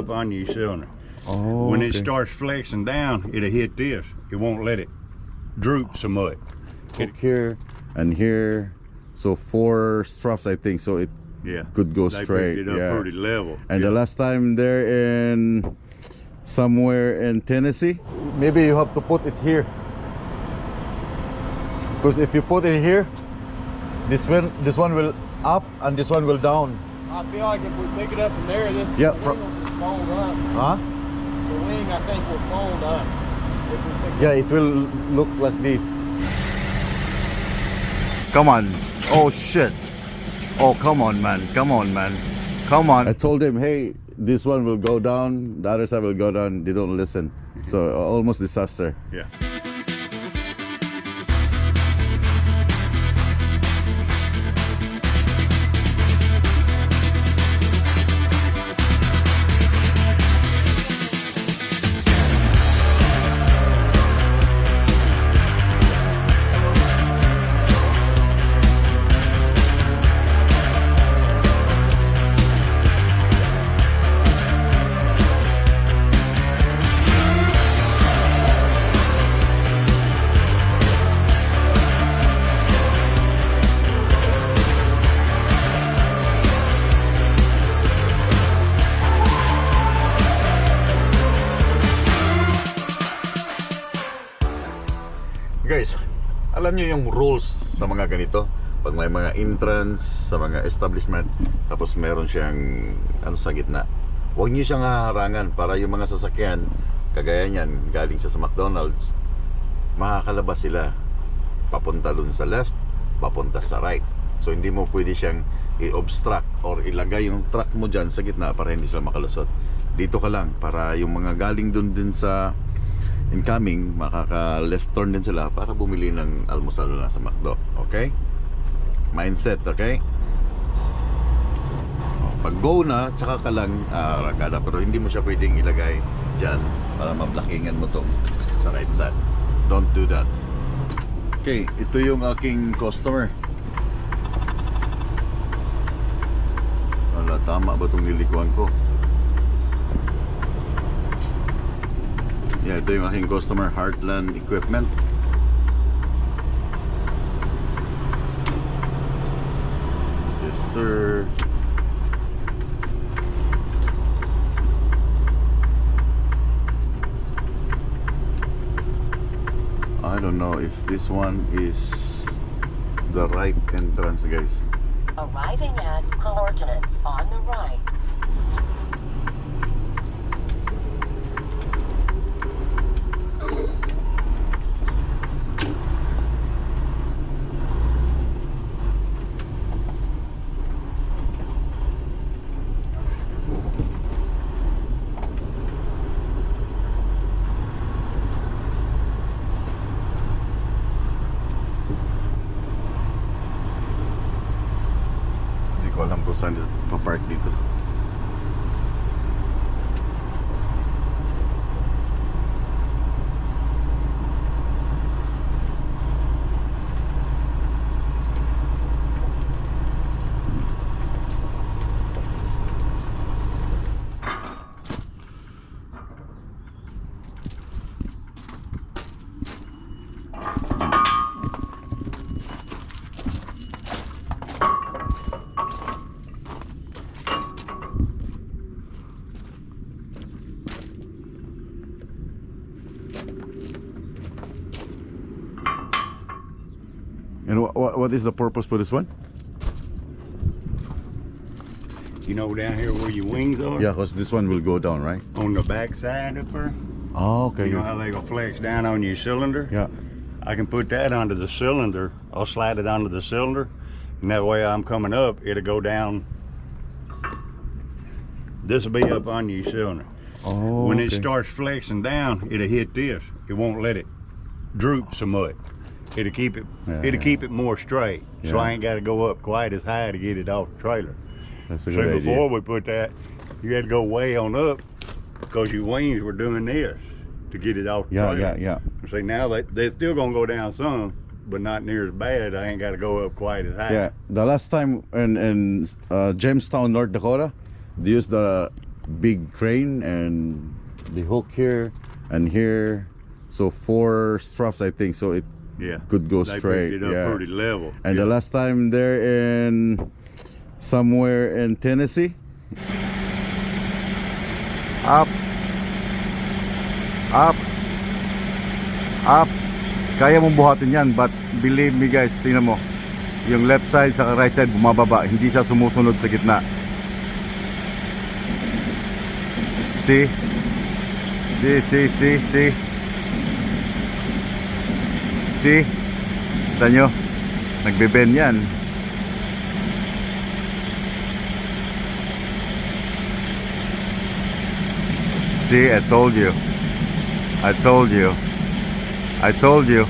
up on your cylinder. Oh, when it starts flexing down, it'll hit this. It won't let it droop so much. Hook here and here. So four straps, I think. So it Yeah. could go They straight. picked it up yeah. pretty level. And yeah. the last time there in somewhere in Tennessee, maybe you have to put it here. Because if you put it here, this one this one will up and this one will down. I feel like if we pick it up from there, this Yeah, the wing fold up. Huh? The wing, I think, will fold up. If we pick Yeah, it will look like this. Come on. Oh shit. Oh, come on, man. Come on, man. Come on. I told him, hey, this one will go down, the other side will go down. They don't listen. So uh, almost disaster. Yeah. Alam niyo yung rules sa mga ganito? Pag may mga entrance sa mga establishment, tapos meron siyang ano sa gitna. Huwag niyo siyang haharangan para yung mga sasakyan, kagaya niyan, galing siya sa McDonald's, makakalabas sila papunta dun sa left, papunta sa right. So hindi mo pwede siyang i-obstruct or ilagay yung truck mo dyan sa gitna para hindi sila makalusot. Dito ka lang para yung mga galing dun din sa incoming, makaka left turn din sila para bumili ng almusal na sa McDo. Okay? Mindset, okay? O, Pag go na, tsaka ka lang ah, ragada. Pero hindi mo siya pwedeng ilagay dyan para mablockingan mo to sa right side. Don't do that. Okay, ito yung aking customer. Wala, tama ba itong nilikuan ko? Yeah, ito yung aking customer, Heartland Equipment. Yes, sir. I don't know if this one is the right entrance, guys. Arriving at coordinates on the right. What, is the purpose for this one? You know down here where your wings are? Yeah, because this one will go down, right? On the back side up there. Oh, okay. You know how they go flex down on your cylinder? Yeah. I can put that onto the cylinder. I'll slide it onto the cylinder. And that way I'm coming up, it'll go down. This will be up on your cylinder. Oh, when it starts flexing down, it'll hit this. It won't let it droop so much. It'll keep it Yeah, it'll yeah. keep it more straight. So I ain't gotta go up quite as high to get it off the trailer. That's a See, good before idea. we put that, you had to go way on up because your wings were doing this to get it off the Yeah, trailer. yeah, yeah. See, now they, they're still gonna go down some, but not near as bad. I ain't gotta go up quite as high. Yeah, the last time in in uh, Jamestown, North Dakota, they used the big crane and the hook here and here. So four straps, I think. So it Yeah. could go They straight. picked it up yeah. pretty level. And yeah. the last time there in somewhere in Tennessee. Up. Up. Up. Kaya mong buhatin yan but believe me guys, tingnan mo. Yung left side sa right side bumababa, hindi siya sumusunod sa gitna. See? See, see, see, see. See? Kita nyo? Nagbe-bend yan. See, I told you. I told you. I told you.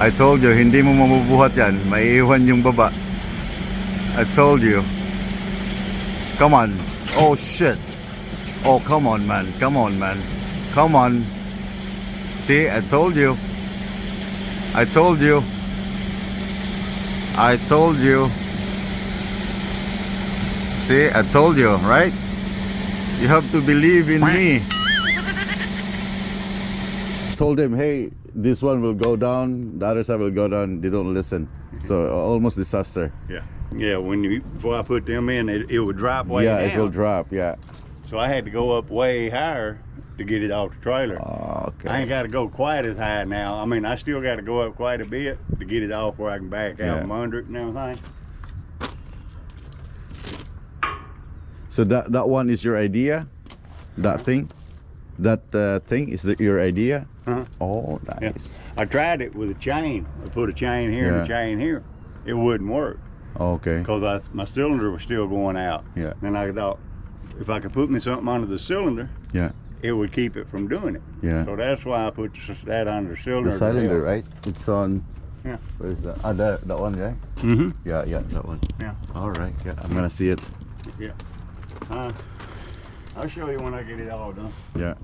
I told you, hindi mo mabubuhat yan. Maiiwan yung baba. I told you. Come on. Oh, shit. Oh, come on, man. Come on, man. Come on. See, I told you. I told you. I told you. See, I told you, right? You have to believe in me. Told them, hey, this one will go down, the other side will go down. They don't listen. Mm-hmm. So uh, almost disaster. Yeah. Yeah. When you before I put them in, it, it would drop way yeah, down. it will drop. Yeah. So I had to go up way higher to get it off the trailer. Oh, I ain't got to go quite as high now. I mean, I still got to go up quite a bit to get it off where I can back out Yeah. from under it and everything. So that that one is your idea, that thing, that uh, thing is the, your idea. Uh-huh. Oh, Yeah. nice. I tried it with a chain. I put a chain here and a chain here. It wouldn't work Okay. because I, my cylinder was still going out. Yeah. Then I thought if I could put me something under the cylinder, Yeah. It would keep it from doing it. Yeah. So that's why I put that on the cylinder. The cylinder, right? It's on. Yeah. Where is that? Ah, that that one, right? Mm-hmm. Yeah, yeah, that one. Yeah. All right. Yeah, I'm gonna see it. Yeah. Uh, I'll show you when I get it all done. Yeah.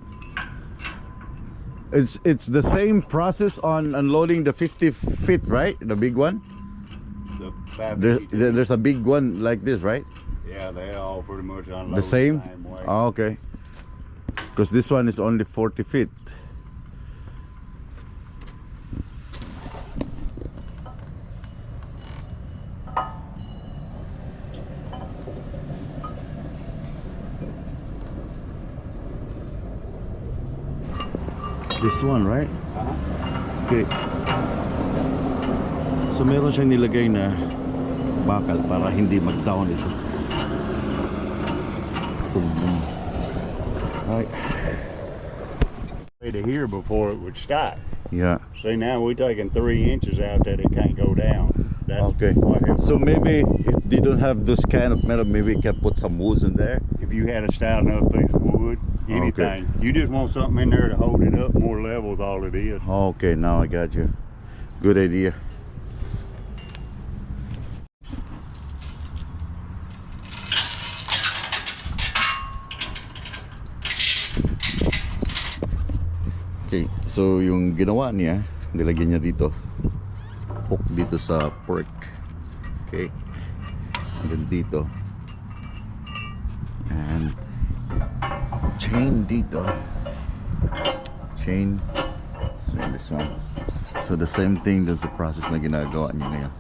It's it's the same process on unloading the 50 feet, right? The big one. The five There, fifty- there's a big one like this, right? yeah, they all pretty much unload The same. way. Oh, okay. Because this one is only 40 feet. This one, right? Okay. So meron siyang nilagay na bakal para hindi mag-down ito. Boom. Right. Way to here before it would stop. Yeah. See now we're taking three inches out that it can't go down. That's Okay. So maybe if they don't have this kind of metal, maybe you can put some woods in there. if you had a stout enough piece of wood, anything, Okay. you just want something in there to hold it up. More level is all it is. Okay, now I got you. Good idea. So yung ginawa niya, nilagyan niya dito. Hook dito sa pork. Okay. Hanggang dito. And chain dito. Chain and this one. So the same thing that's the process na ginagawa niya ngayon.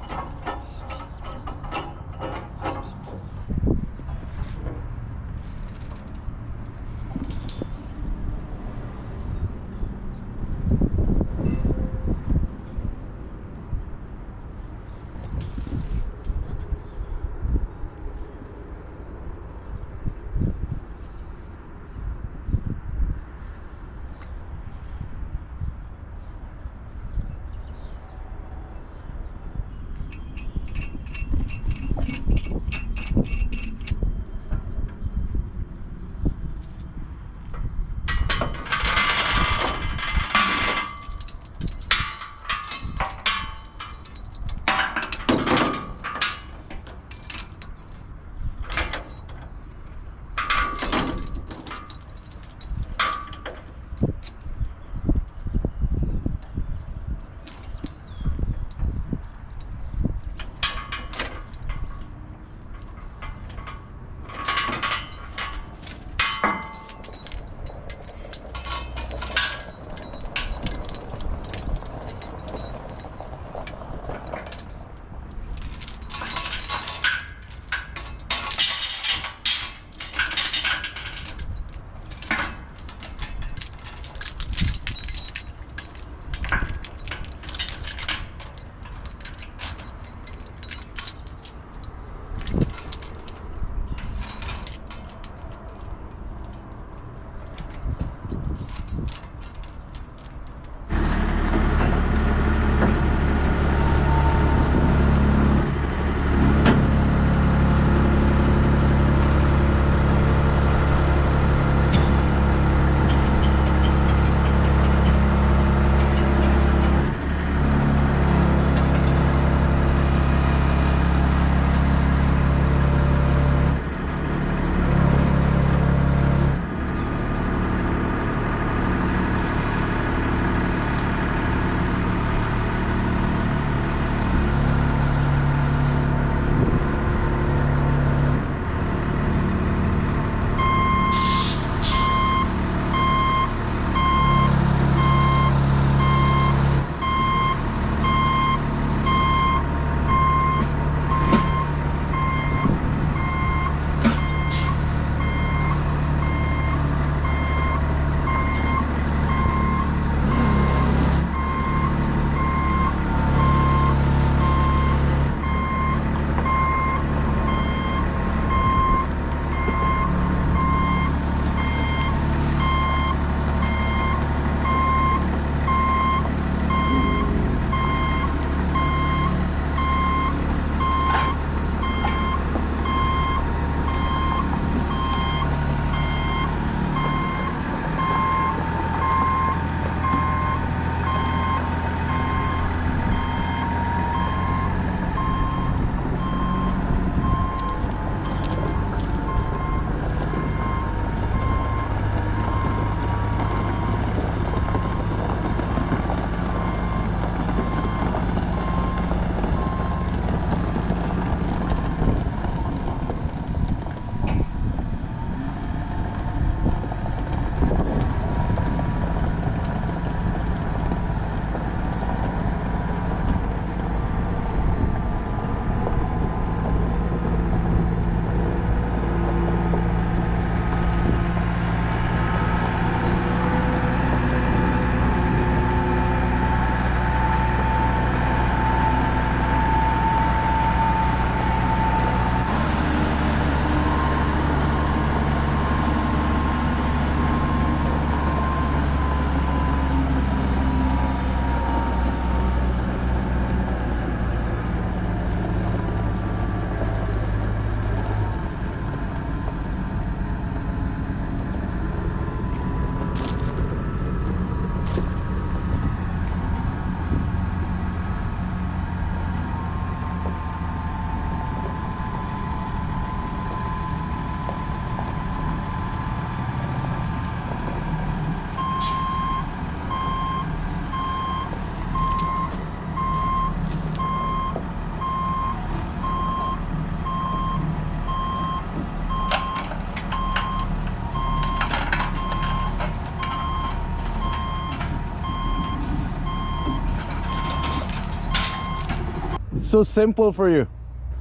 So simple for you.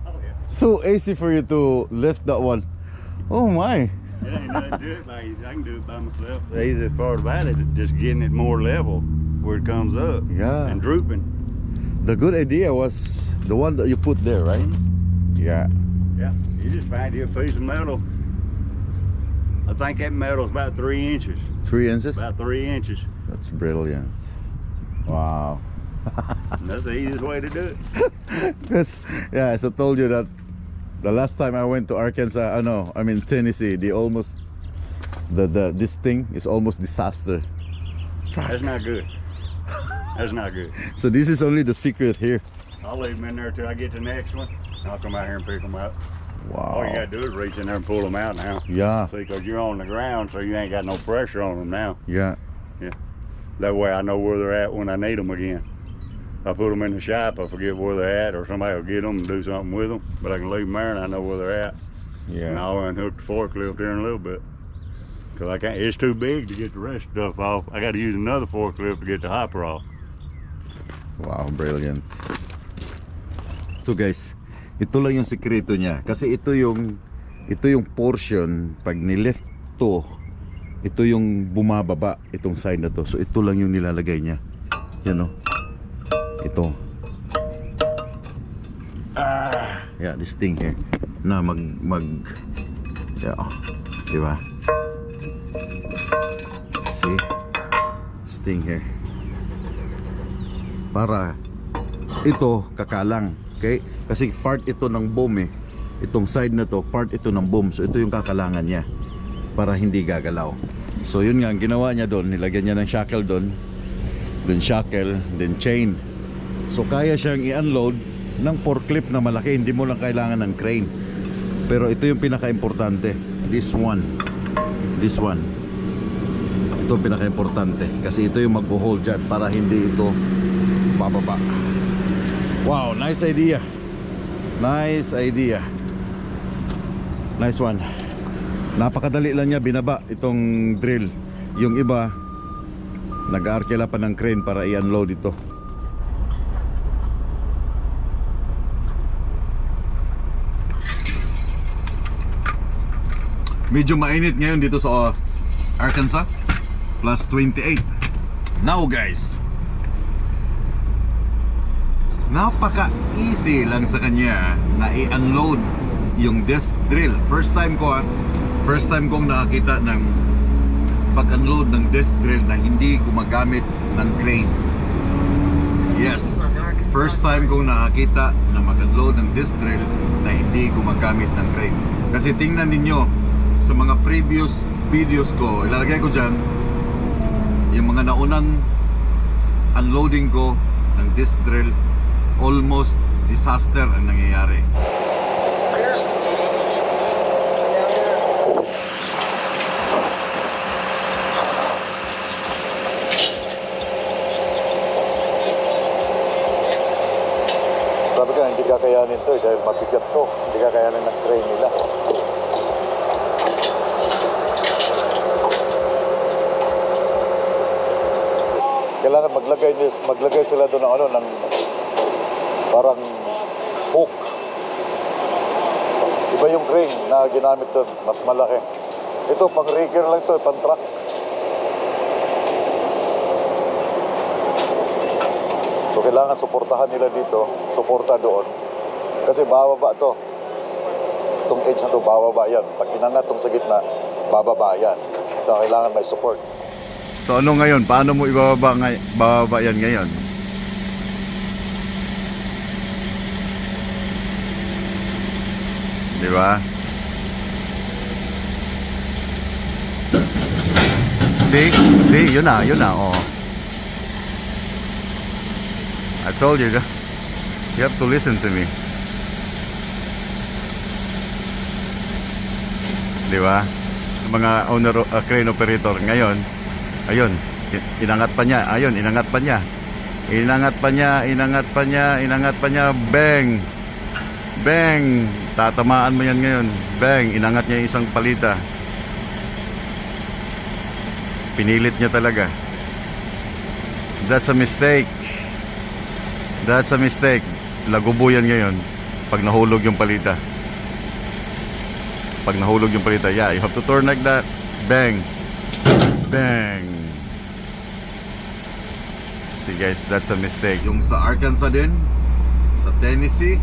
Oh yeah. So easy for you to lift that one. Oh my. It ain't nothing to do it by I can do it by myself. The easiest part about it is just getting it more level where it comes up. Yeah. And drooping. The good idea was the one that you put there, right? Mm-hmm. Yeah. Yeah. You just find you a piece of metal. I think that metal's about three inches. Three inches. About three inches. That's brilliant. Wow. That's the easiest way to do it. Because yeah, as I told you that the last time I went to Arkansas, I know, I mean Tennessee, they almost the the this thing is almost disaster. That's not good. That's not good. So this is only the secret here. I'll leave them in there till I get the next one. I'll come out here and pick them up. Wow. All you gotta do is reach in there and pull them out now. Yeah, See, because you're on the ground, so you ain't got no pressure on them now. Yeah. yeah. That way I know where they're at when I need them again. I put them in the shop, I forget where they're at, or somebody will get them and do something with them. But I can leave them there and I know where they're at. And Yeah. I'll unhook the forklift here in a little bit. Cause I can't, it's too big to get the rest of stuff off. I gotta use another forklift to get the hopper off. Wow, brilliant. So guys, ito lang yung sikreto niya. Kasi ito yung ito yung portion pag ni-lift to, ito yung bumababa itong side na to. So ito lang yung nilalagay niya. Yan oh. Ito. Ah, yeah, this thing here. Na mag mag yeah, oh. Di ba? See? This thing here para ito kakalang okay kasi part ito ng boom eh itong side na to part ito ng boom so ito yung kakalangan niya para hindi gagalaw so yun nga ang ginawa niya doon nilagyan niya ng shackle doon then shackle then chain so kaya siyang i-unload ng forklift na malaki. Hindi mo lang kailangan ng crane. Pero ito yung pinaka-importante. This one. This one. Ito pinaka-importante. Kasi ito yung mag-hold dyan para hindi ito bababa. Wow nice idea. Nice idea. Nice one. Napakadali lang niya binaba itong drill. Yung iba nag-aarkela pa ng crane para i-unload ito medyo mainit ngayon dito sa Arkansas. Plus 28 now guys. Napaka easy lang sa kanya na i-unload yung disc drill. First time ko ah, first time kong nakakita ng pag-unload ng disc drill na hindi gumagamit ng crane. Yes. First time kong nakakita na mag-unload ng disc drill na hindi gumagamit ng crane. Kasi tingnan ninyo sa mga previous videos ko ilalagay ko dyan yung mga naunang unloading ko ng disc drill. Almost disaster ang nangyayari. Sabi ka hindi kakayanin to eh, dahil mabigat to. Hindi kakayanin ng crane nila kailangan maglagay maglagay sila doon ng ano ng parang hook. Iba yung crane na ginamit doon mas malaki. Ito pang rigger lang to pang truck. So kailangan suportahan nila dito suporta doon. Kasi bababa to. Itong edge na to bababa yan. Pag inangat tong sa gitna bababa yan. So kailangan may support So ano ngayon? Paano mo ibababa, ngay bababa yan ngayon? Di ba? See? See? Yun na, yun na, oh. I told you, you have to listen to me. Di ba? Mga owner, uh, crane operator ngayon, ayun, inangat pa niya, ayun, inangat pa niya. Inangat pa niya, inangat pa niya, inangat pa niya, bang! Bang! Tatamaan mo yan ngayon. Bang! Inangat niya isang palita. Pinilit niya talaga. That's a mistake. That's a mistake. lagubo yan ngayon pag nahulog yung palita. Pag nahulog yung palita, yeah, you have to turn like that. Bang. Bang. See guys, that's a mistake. Yung sa Arkansas din, sa Tennessee,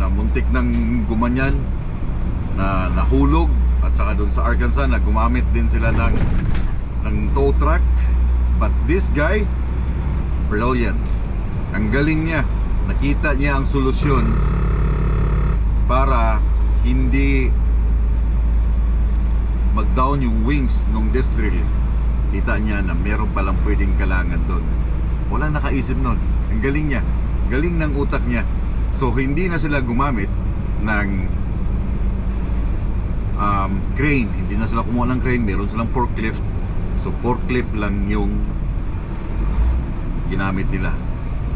na muntik ng gumanyan, na nahulog, at saka doon sa Arkansas, na gumamit din sila ng, ng tow truck. But this guy, brilliant. Ang galing niya. Nakita niya ang solusyon para hindi mag-down yung wings ng disc drill. Kita niya na meron palang pwedeng kalangan doon. Wala nakaisip nun. Ang galing niya. Galing ng utak niya. So hindi na sila gumamit ng um, crane. Hindi na sila kumuha ng crane. Meron silang forklift. So forklift lang yung ginamit nila.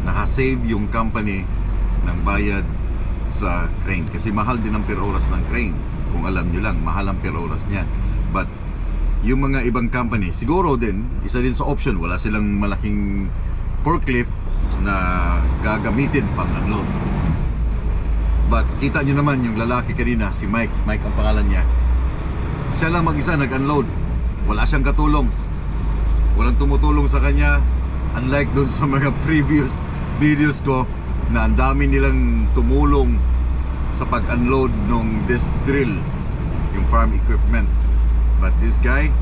Nakasave yung company ng bayad sa crane. Kasi mahal din ang per oras ng crane. Kung alam nyo lang, mahal ang per oras niyan. But yung mga ibang company, siguro din, isa din sa option, wala silang malaking forklift na gagamitin pang unload. But kita nyo naman yung lalaki kanina, si Mike, Mike ang pangalan niya. Siya lang mag-isa nag-unload. Wala siyang katulong. Walang tumutulong sa kanya. Unlike dun sa mga previous videos ko na ang dami nilang tumulong sa pag-unload ng disc drill, yung farm equipment. But this guy,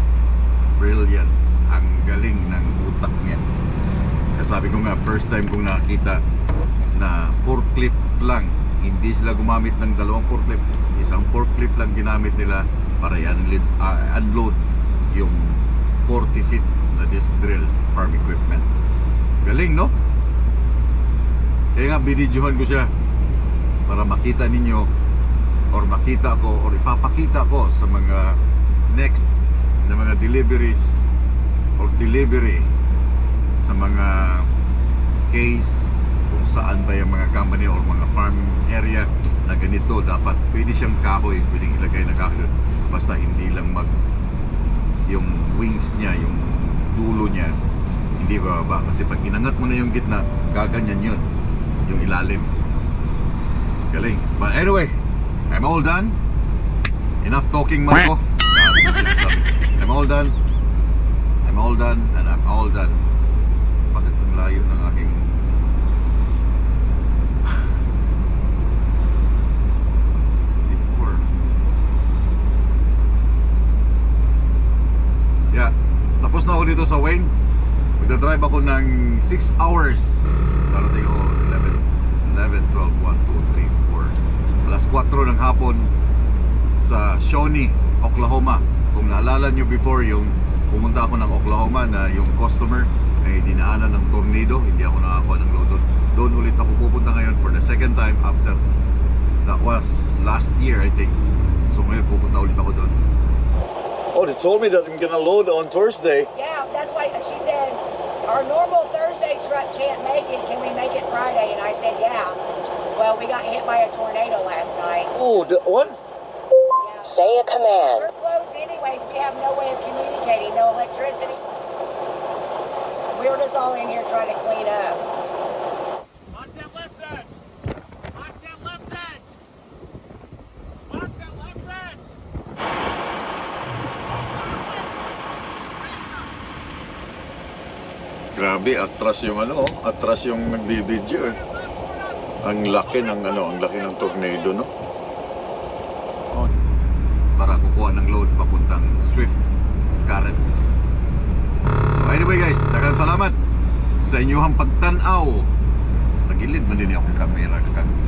brilliant. Ang galing ng utak niya. Kasabi ko nga, first time kong nakita na forklift lang. Hindi sila gumamit ng dalawang forklift. Isang forklift lang ginamit nila para i-unload unload yung 40 feet na disc drill farm equipment. Galing, no? Kaya nga, binidyohan ko siya para makita ninyo or makita ko or ipapakita ko sa mga next na mga deliveries or delivery sa mga case kung saan ba yung mga company or mga farm area na ganito dapat pwede siyang kahoy pwedeng ilagay na kahoy basta hindi lang mag yung wings niya yung dulo niya hindi bababa. Kasi pag inangat mo na yung gitna gaganyan yun yung ilalim. Galing. But anyway I'm all done. Enough talking Marco. I'm all done. I'm all done and I'm all done layo ng aking Yeah. Tapos na ako dito sa Wayne. Magdadrive ako ng 6 hours. Darating ako 11, 11, 12, 1, 2, 3, 4. Alas 4 ng hapon sa Shawnee, Oklahoma. Kung naalala nyo before yung pumunta ako ng Oklahoma na yung customer ay dinaanan ng tornado. Hindi ako nakakuha ng load doon. Doon ulit ako pupunta ngayon for the second time after that was last year I think. So ngayon pupunta ulit ako doon. Oh, they told me that I'm gonna load on Thursday. Yeah, that's why she said, our normal Thursday truck can't make it. Can we make it Friday? And I said, yeah. Well, we got hit by a tornado last night. Oh, the what? Yeah. Say a command. We're closed anyways. We have no way of communicating, no electricity. We were just all in here trying to clean up. Watch that left edge. Watch that left edge. Watch that left edge. Grabe, atras yung ano, atras yung nagbibideo eh. Ang laki ng ano, ang laki ng tornado, no? Para kukuha ng load papuntang Swift Current. Anyway guys, dagang salamat sa inyong pagtanaw. Tagilid man din akong kamera, din.